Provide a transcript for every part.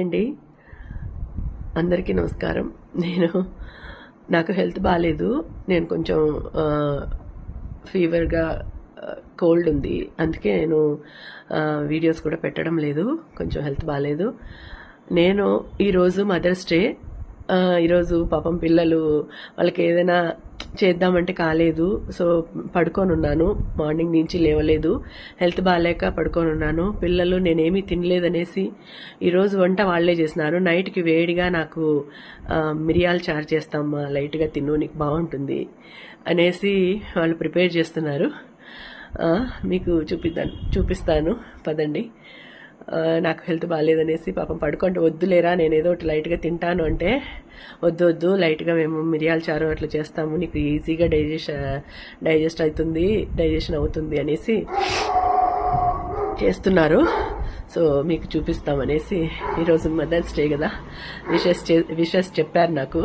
అండి. అందరికీ నమస్కారం. నేను నాకు హెల్త్ బాగాలేదు నేను కొంచెం ఫీవర్గా కోల్డ్ ఉంది. అందుకే నేను వీడియోస్ కూడా పెట్టడం లేదు. కొంచెం హెల్త్ బాగాలేదు నేను ఈరోజు మదర్స్ డే. ఈరోజు పాపం పిల్లలు వాళ్ళకి ఏదైనా చేద్దామంటే కాలేదు. సో పడుకొని ఉన్నాను మార్నింగ్ నుంచి లేవలేదు. హెల్త్ బాగాలేక పడుకొని ఉన్నాను పిల్లలు నేనేమీ తినలేదనేసి ఈరోజు వంట వాళ్ళే చేసినారు. నైట్కి వేడిగా నాకు మిరియాలు చారు చేస్తాం లైట్గా తిను నీకు బాగుంటుంది అనేసి వాళ్ళు ప్రిపేర్ చేస్తున్నారు. మీకు చూపిద్దాను చూపిస్తాను. పదండి. నాకు హెల్త్ బాగాలేదనేసి పాపం పడుకుంటే వద్దులేరా నేను ఏదో ఒకటి లైట్గా తింటాను అంటే వద్దు వద్దు లైట్గా మేము మిరియాల చారు అట్లా చేస్తాము నీకు ఈజీగా డైజెషన్ డైజెస్ట్ అవుతుంది డైజెషన్ అవుతుంది అనేసి చేస్తున్నారు. సో మీకు చూపిస్తామనేసి ఈరోజు మదర్స్ డే కదా విషెస్ విషెస్ చెప్పారు నాకు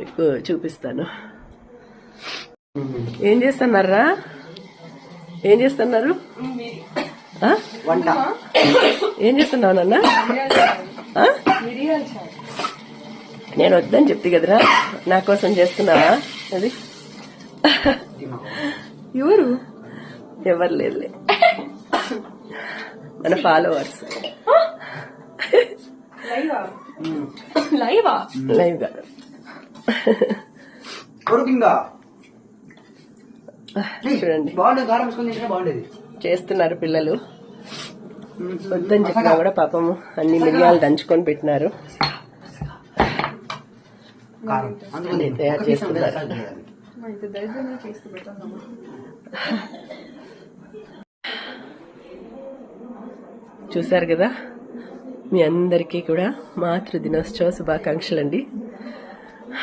మీకు చూపిస్తాను. ఏం చేస్తున్నారా? ఏం చేస్తున్నారు? వంట. ఏం చేస్తున్నావు నాన్న? నేను వద్దని చెప్తే కదరా. నా కోసం చేస్తున్నావా? అది? ఎవరు? ఎవరు లేదులే. మన ఫాలోవర్స్ లైవా? లైవ్ కాదు. చూడండి. బాగుండేది కారం వేసుకొని తింటే బాగుండేది. చేస్తున్నారు పిల్లలు. వద్దని చెప్పినా కూడా పాపము అన్ని మిరియాలు దంచుకొని పెట్టినారు. తయారు చేస్తున్నారు. చూశారు కదా? మీ అందరికీ కూడా మాతృ దినోత్సవ శుభాకాంక్షలు అండి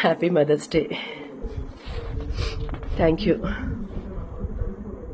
happy mother's day thank you